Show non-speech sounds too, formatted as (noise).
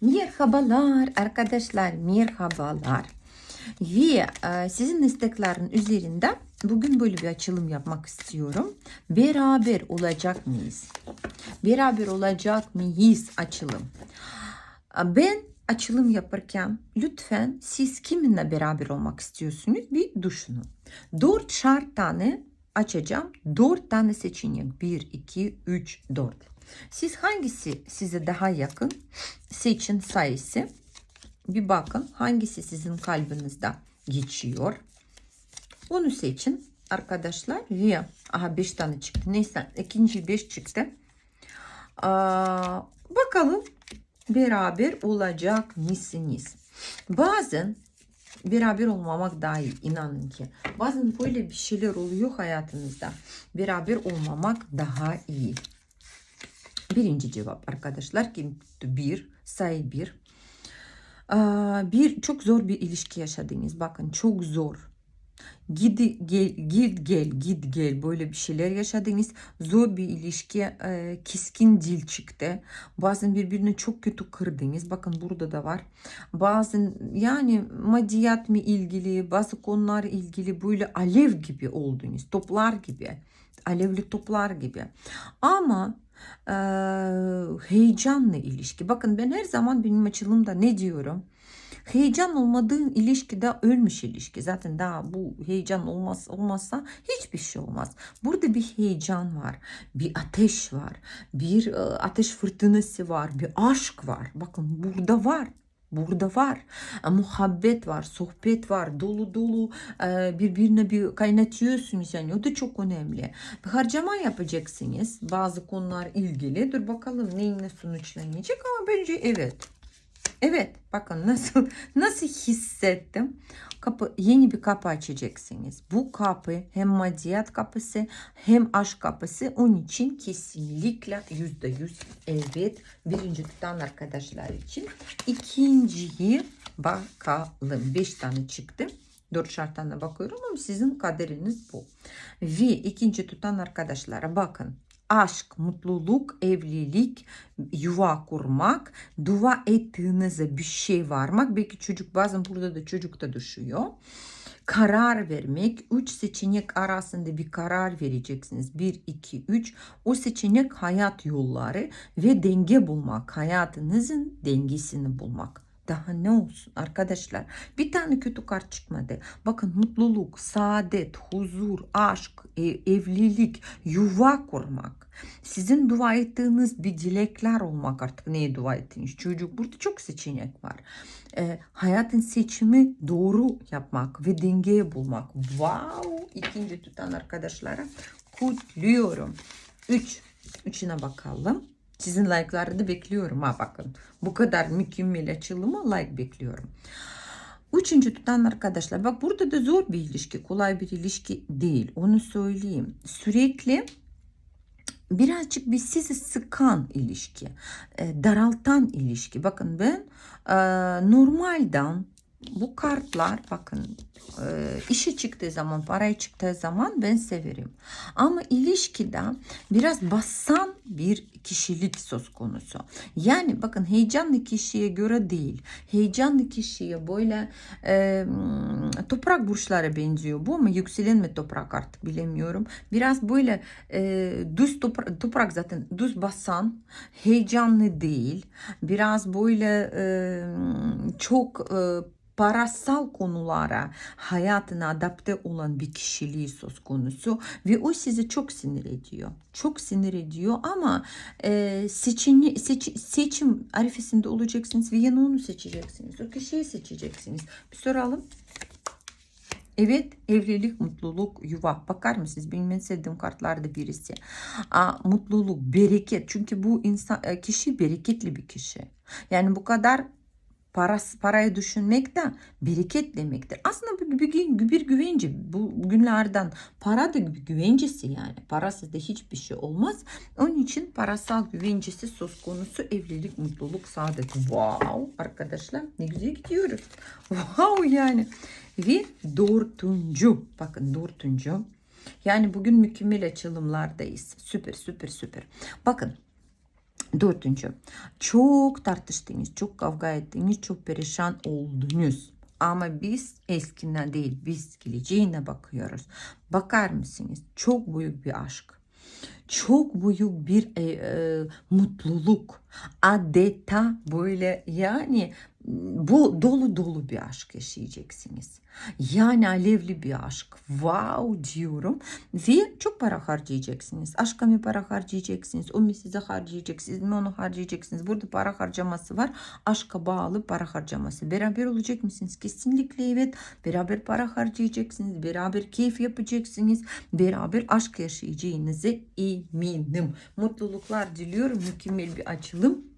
Merhabalar arkadaşlar, merhabalar. Ve e, sizin isteklerin üzerinde bugün böyle bir açılım yapmak istiyorum. Beraber olacak mıyız? Beraber olacak mıyız açılım? E, Ben açılım yaparken lütfen siz kiminle beraber olmak istiyorsunuz bir düşünün. Dört şart tane açacağım. Dört tane seçenek. Bir, iki, üç, dört. Siz hangisi size daha yakın? Seçin sayısı. Bir bakın hangisi sizin kalbinizde geçiyor. Onu seçin arkadaşlar. Ve aha 5 tane çıktı. Neyse ikinci 5 çıktı. Aa, bakalım beraber olacak mısınız? Bazen beraber olmamak daha iyi inanın ki. Bazen böyle bir şeyler oluyor hayatınızda. Beraber olmamak daha iyi. Birinci cevap arkadaşlar ki bir sayı bir. Bir çok zor bir ilişki yaşadınız. Bakın çok zor. Gidi gel git gel git gel böyle bir şeyler yaşadınız. Zor bir ilişki e, keskin dil çıktı. Bazen birbirini çok kötü kırdınız. Bakın burada da var. Bazen yani maddiyat mı ilgili bazı konular ilgili böyle alev gibi oldunuz. Toplar gibi. Alevli toplar gibi. Ama e, heyecanlı ilişki. Bakın ben her zaman benim açılımda ne diyorum? Heyecan olmadığın ilişkide ölmüş ilişki. Zaten daha bu heyecan olmaz olmazsa hiçbir şey olmaz. Burada bir heyecan var, bir ateş var, bir ateş fırtınası var, bir aşk var. Bakın burada var. Burada var. E, Muhabbet var, sohbet var, dolu dolu e, birbirine bir kaynatıyorsunuz yani o da çok önemli. Bir harcama yapacaksınız bazı konular ilgili. Dur bakalım neyle sonuçlanacak ama bence evet. Evet bakın nasıl (laughs) nasıl hissettim. Kapı yeni bir kapı açacaksınız. Bu kapı hem maddiyat kapısı hem aşk kapısı. Onun için kesinlikle yüzde yüz evet birinci tutan arkadaşlar için. İkinciyi bakalım. Beş tane çıktı. Dört şartlarına bakıyorum ama sizin kaderiniz bu. Ve ikinci tutan arkadaşlara bakın aşk, mutluluk, evlilik, yuva kurmak, dua ettiğinize bir şey varmak. Belki çocuk bazen burada da çocuk da düşüyor. Karar vermek. Üç seçenek arasında bir karar vereceksiniz. Bir, iki, üç. O seçenek hayat yolları ve denge bulmak. Hayatınızın dengesini bulmak. Daha ne olsun arkadaşlar? Bir tane kötü kart çıkmadı. Bakın mutluluk, saadet, huzur, aşk, e- evlilik, yuva kurmak. Sizin dua ettiğiniz bir dilekler olmak artık neye dua ettiğiniz çocuk. Burada çok seçenek var. E, hayatın seçimi doğru yapmak ve dengeye bulmak. Wow! İkinci tutan arkadaşlara kutluyorum. Üç. Üçüne bakalım. Sizin like'ları da bekliyorum ha bakın. Bu kadar mükemmel açılımı like bekliyorum. Üçüncü tutan arkadaşlar bak burada da zor bir ilişki kolay bir ilişki değil onu söyleyeyim. Sürekli birazcık bir sizi sıkan ilişki, e, daraltan ilişki. Bakın ben e, normalden bu kartlar bakın e, işi çıktığı zaman, parayı çıktığı zaman ben severim. Ama ilişkide biraz basan bir kişilik söz konusu. Yani bakın heyecanlı kişiye göre değil. Heyecanlı kişiye böyle e, toprak burçlara benziyor bu ama yükselen mi toprak artık bilemiyorum. Biraz böyle e, düz toprak, toprak zaten düz basan, heyecanlı değil. Biraz böyle e, çok e, parasal konulara hayatına adapte olan bir kişiliği söz konusu ve o sizi çok sinir ediyor. Çok sinir ediyor ama e, seçini, seç, seçim arifesinde olacaksınız ve yanı onu seçeceksiniz. O kişiyi seçeceksiniz. Bir soralım. Evet evlilik, mutluluk, yuva. Bakar mısınız? Benim en sevdiğim kartlarda birisi. Aa, mutluluk, bereket. Çünkü bu insan kişi bereketli bir kişi. Yani bu kadar parası, parayı düşünmek de bereket demektir. Aslında bir, bir, bir güvence bu günlerden para da bir güvencesi yani. Parasız da hiçbir şey olmaz. Onun için parasal güvencesi söz konusu evlilik, mutluluk, saadet. Wow arkadaşlar ne güzel gidiyoruz. (laughs) Wow yani. Ve dörtüncü bakın dörtüncü yani bugün mükemmel açılımlardayız. Süper süper süper. Bakın Dördüncü. Çok tartıştınız, çok kavga ettiniz, çok perişan oldunuz. Ama biz eskine değil, biz geleceğine bakıyoruz. Bakar mısınız? Çok büyük bir aşk. Çok büyük bir e, e, mutluluk. Adeta böyle yani bu dolu dolu bir aşk yaşayacaksınız. Yani alevli bir aşk. Wow diyorum. Ve çok para harcayacaksınız. Aşka mı para harcayacaksınız? O mu size harcayacak? Siz mi onu harcayacaksınız? Burada para harcaması var. Aşka bağlı para harcaması. Beraber olacak mısınız? Kesinlikle evet. Beraber para harcayacaksınız. Beraber keyif yapacaksınız. Beraber aşk yaşayacağınızı eminim. Mutluluklar diliyorum. Mükemmel bir açılım.